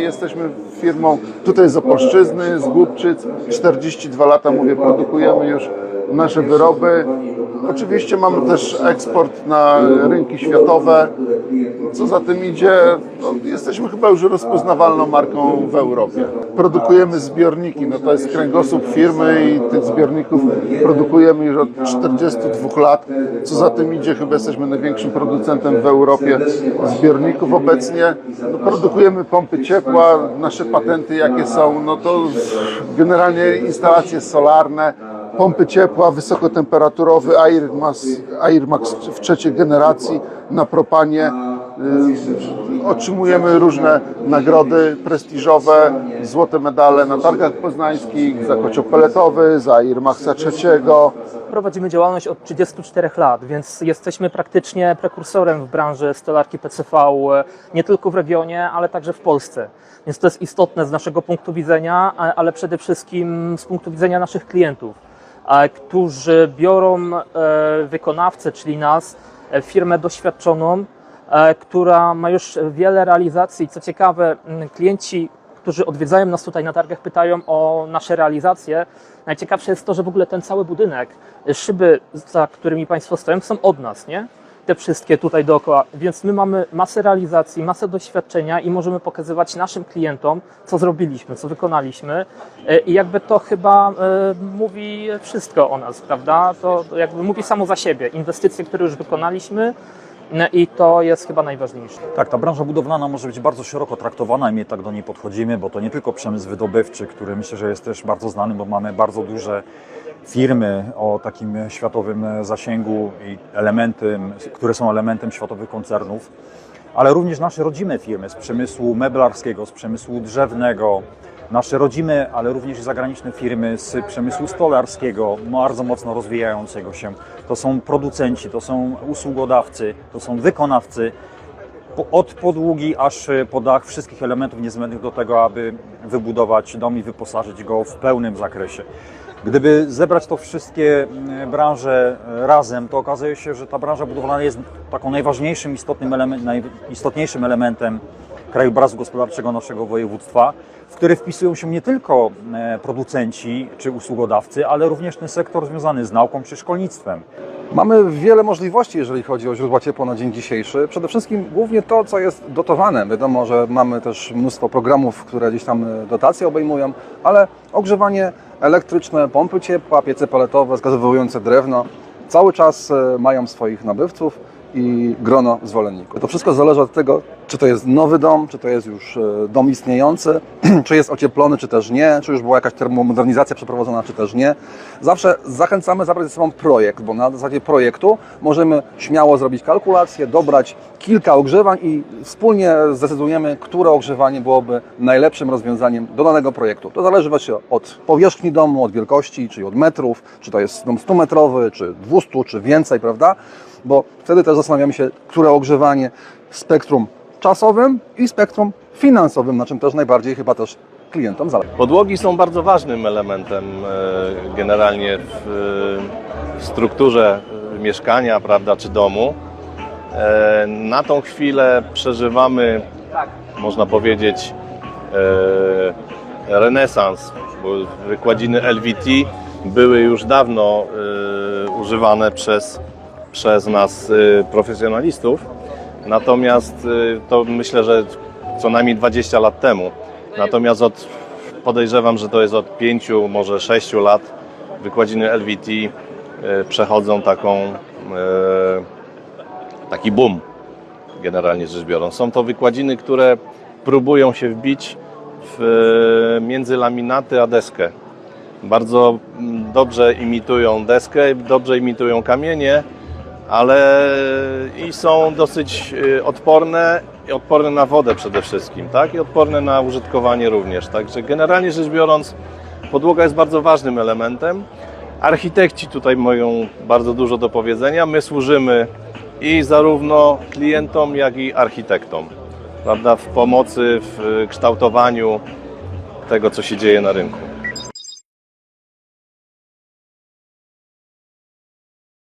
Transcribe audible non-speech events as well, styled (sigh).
Jesteśmy firmą tutaj z Opolszczyzny, z Głubczyc. 42 lata, mówię, produkujemy już nasze wyroby. Oczywiście mamy też eksport na rynki światowe. Co za tym idzie, no, jesteśmy chyba już rozpoznawalną marką w Europie. Produkujemy zbiorniki, no to jest kręgosłup firmy i tych zbiorników produkujemy już od 42 lat. Co za tym idzie, chyba jesteśmy największym producentem w Europie zbiorników obecnie. No, produkujemy pompy ciepła, nasze patenty jakie są, no to generalnie instalacje solarne, pompy ciepła, wysokotemperaturowy Airmax, w trzeciej generacji na propanie. Y, Otrzymujemy różne nagrody prestiżowe, złote medale na targach poznańskich, za kocioł peletowy, za Airmaxa trzeciego. Prowadzimy działalność od 34 lat, więc jesteśmy praktycznie prekursorem w branży stolarki PCV, nie tylko w regionie, ale także w Polsce. Więc to jest istotne z naszego punktu widzenia, ale przede wszystkim z punktu widzenia naszych klientów, którzy biorą e, wykonawcę, czyli nas, e, firmę doświadczoną, e, która ma już wiele realizacji. Co ciekawe, klienci, którzy odwiedzają nas tutaj na targach, pytają o nasze realizacje. Najciekawsze jest to, że w ogóle ten cały budynek, szyby, za którymi Państwo stoją, są od nas, nie? Te wszystkie tutaj dookoła. Więc my mamy masę realizacji, masę doświadczenia i możemy pokazywać naszym klientom, co zrobiliśmy, co wykonaliśmy. Y, I jakby to chyba y, mówi wszystko o nas, prawda? To jakby mówi samo za siebie. Inwestycje, które już wykonaliśmy, y, i to jest chyba najważniejsze. Tak, ta branża budowlana może być bardzo szeroko traktowana i my tak do niej podchodzimy, bo to nie tylko przemysł wydobywczy, który myślę, że jest też bardzo znany, bo mamy bardzo duże firmy o takim światowym zasięgu i elementem, które są elementem światowych koncernów, ale również nasze rodzime firmy z przemysłu meblarskiego, z przemysłu drzewnego, nasze rodzime, ale również zagraniczne firmy z przemysłu stolarskiego, bardzo mocno rozwijającego się. To są producenci, to są usługodawcy, to są wykonawcy, od podługi aż po dach wszystkich elementów niezbędnych do tego, aby wybudować dom i wyposażyć go w pełnym zakresie. Gdyby zebrać to wszystkie mm, branże e, razem, to okazuje się, że ta branża budowlana jest taką najważniejszym, istotnym element, najistotniejszym elementem krajobrazu gospodarczego naszego województwa, w który wpisują się nie tylko e, producenci czy usługodawcy, ale również ten sektor związany z nauką czy szkolnictwem. Mamy wiele możliwości, jeżeli chodzi o źródła ciepła na dzień dzisiejszy. Przede wszystkim głównie to, co jest dotowane. Wiadomo, że mamy też mnóstwo programów, które gdzieś tam e, dotacje obejmują, ale ogrzewanie elektryczne, pompy ciepła, piece peletowe, zgazowyłujące drewno cały czas e, mają swoich nabywców i grono zwolenników. To wszystko zależy od tego, czy to jest nowy dom, czy to jest już e, dom istniejący, (clears throat) czy jest ocieplony, czy też nie, czy już była jakaś termomodernizacja przeprowadzona, czy też nie. Zawsze zachęcamy zabrać ze sobą projekt, bo na zasadzie projektu możemy śmiało zrobić kalkulację, dobrać kilka ogrzewań i wspólnie zdecydujemy, które ogrzewanie byłoby najlepszym rozwiązaniem do danego projektu. To zależy właśnie od powierzchni domu, od wielkości, czyli od metrów, czy to jest dom 100-metrowy, czy 200, czy więcej, prawda? Bo wtedy też zastanawiamy się, które ogrzewanie spektrum czasowym i spektrum finansowym, na czym też najbardziej chyba też klientom zależy. Podłogi są bardzo ważnym elementem e, generalnie w, strukturze e, mieszkania, prawda, czy domu. E, Na tą chwilę przeżywamy, można powiedzieć, renesans, bo wykładziny LVT były już dawno używane przez, przez nas profesjonalistów. Natomiast e, to myślę, że co najmniej 20 lat temu. Natomiast od, podejrzewam, że to jest od 5, może 6 lat wykładziny LVT e, przechodzą taką, e, taki boom, generalnie rzecz biorąc. Są to wykładziny, które próbują się wbić w, między laminaty a deskę. Bardzo mm, dobrze imitują deskę, dobrze imitują kamienie, ale i są dosyć y, odporne, odporne na wodę przede wszystkim, tak? I odporne na użytkowanie również. Także generalnie rzecz biorąc, podłoga jest bardzo ważnym elementem. Architekci tutaj mają bardzo dużo do powiedzenia. My służymy i zarówno klientom, jak i architektom, prawda? W pomocy, w y, kształtowaniu tego, co się dzieje na rynku.